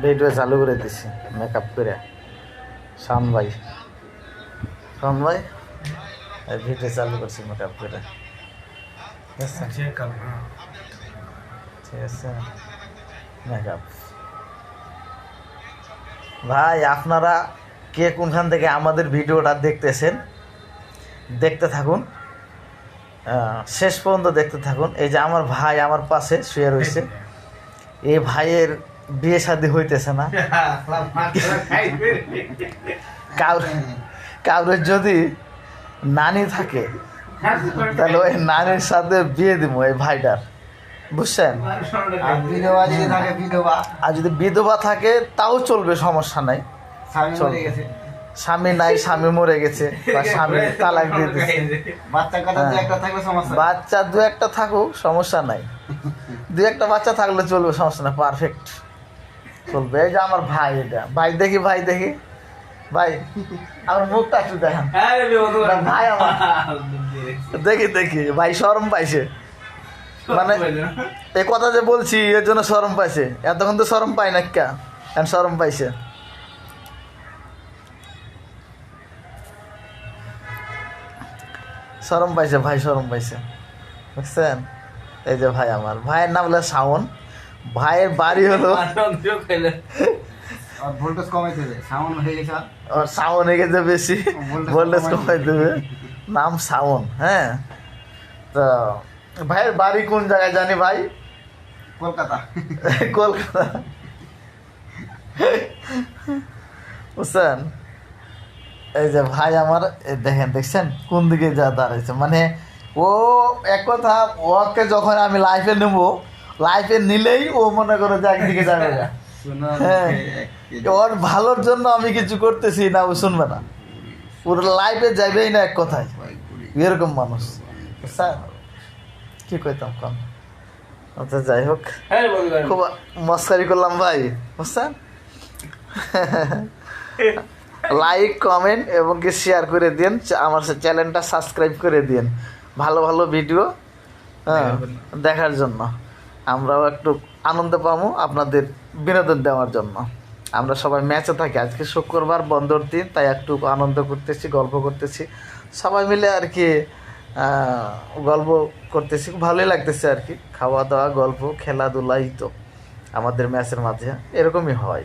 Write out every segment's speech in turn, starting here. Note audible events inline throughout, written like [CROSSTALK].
Video চালু করে দিছি মেকআপ করে। শাম ভাই। শাম ভাই? ভিডিও চালু করছি মেকআপ করে। ঠিক আছে? ঠিক আছে? মেকআপ ভাই আপনারা কে কোনখান থেকে আমাদের ভিডিওটা দেখতেছেন দেখতে থাকুন। শেষ পর্যন্ত দেখতে থাকুন। এই যে আমার ভাই আমার পাশে শুয়ে রয়েছে। এই ভাইয়ের বিয়ে শাদী হইতেছে না। কাউর যদি নানি থাকে তাহলে ওই নানির সাথে বিয়ে দিব এই ভাইটার। বুঝছেন? আর বিধবা যদি বিধবা। আর যদি বিধবা থাকে তাও চলবে সমস্যা নাই। স্বামী নাই স্বামী মরে গেছে বা স্বামী তালাক দিয়ে দিচ্ছে বাচ্চা দু। একটা বাচ্চা দু একটা থাকুক সমস্যা নাই। দু একটা বাচ্চা থাকলে চলবে সমস্যা নাই পারফেক্ট চলবে এই যে আমার ভাই এটা। ভাই দেখি ভাই দেখি। ভাই আমার মুখটা একটু দেখান। ভাই আমার। দেখি দেখি ভাই শরম পাইছে। মানে এই কথা যে বলছি এর জন্য শরম পাইছে। এতক্ষণ তো শরম পাই না কা এখন শরম পাইছে। শরম পাইছে ভাই শরম পাইছে। বুঝছেন? এই যে ভাই আমার ভাইয়ের নাম হলো শাওন। ভাইয়ের বাড়ি হলো। ভোল্টেজ সাউন্ড হয়ে গেছে আর। ওর হয়ে গেছে বেশি। ভোল্টেজ কমাই দেবে। নাম শাওন হ্যাঁ? তো ভাইয়ের বাড়ি কোন জায়গায় জানি ভাই? কলকাতা। [LAUGHS] কলকাতা। বুঝছেন এই যে ভাই আমার দেখেন দেখছেন? কোন দিকে যা দাঁড়াইছে? মানে ও এক কথা ওকে যখন আমি লাইফে নেব লাইফে নিলেই ও মনে করে যে একদিকে যাবে না। হ্যাঁ। ওর ভালোর জন্য আমি কিছু করতেছি না ও শুনবে না। পুরো লাইফে যাবেই না এক কথায়। এরকম মানুষ। স্যার কি কইতাম কম আচ্ছা যাই হোক। খুব মস্কারি করলাম ভাই। বুঝছেন? লাইক কমেন্ট এবং কি শেয়ার করে দিন আমার চ্যানেলটা সাবস্ক্রাইব করে দিন ভালো ভালো ভিডিও হ্যাঁ দেখার জন্য। আমরাও একটু আনন্দ পাবো আপনাদের বিনোদন দেওয়ার জন্য। আমরা সবাই ম্যাচে থাকি। আজকে শুক্রবার বন্ধর দিন, তাই একটু আনন্দ করতেছি, গল্প করতেছি। সবাই মিলে আর কি গল্প করতেছি। ভালোই লাগতেছে আর কি। খাওয়া দাওয়া গল্প, খেলাধুলাই তো আমাদের ম্যাচের মাঝে। এরকমই হয়।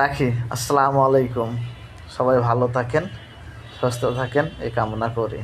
রাখি। আসসালামু আলাইকুম। সবাই ভালো থাকেন, সুস্থ থাকেন, এই কামনা করি।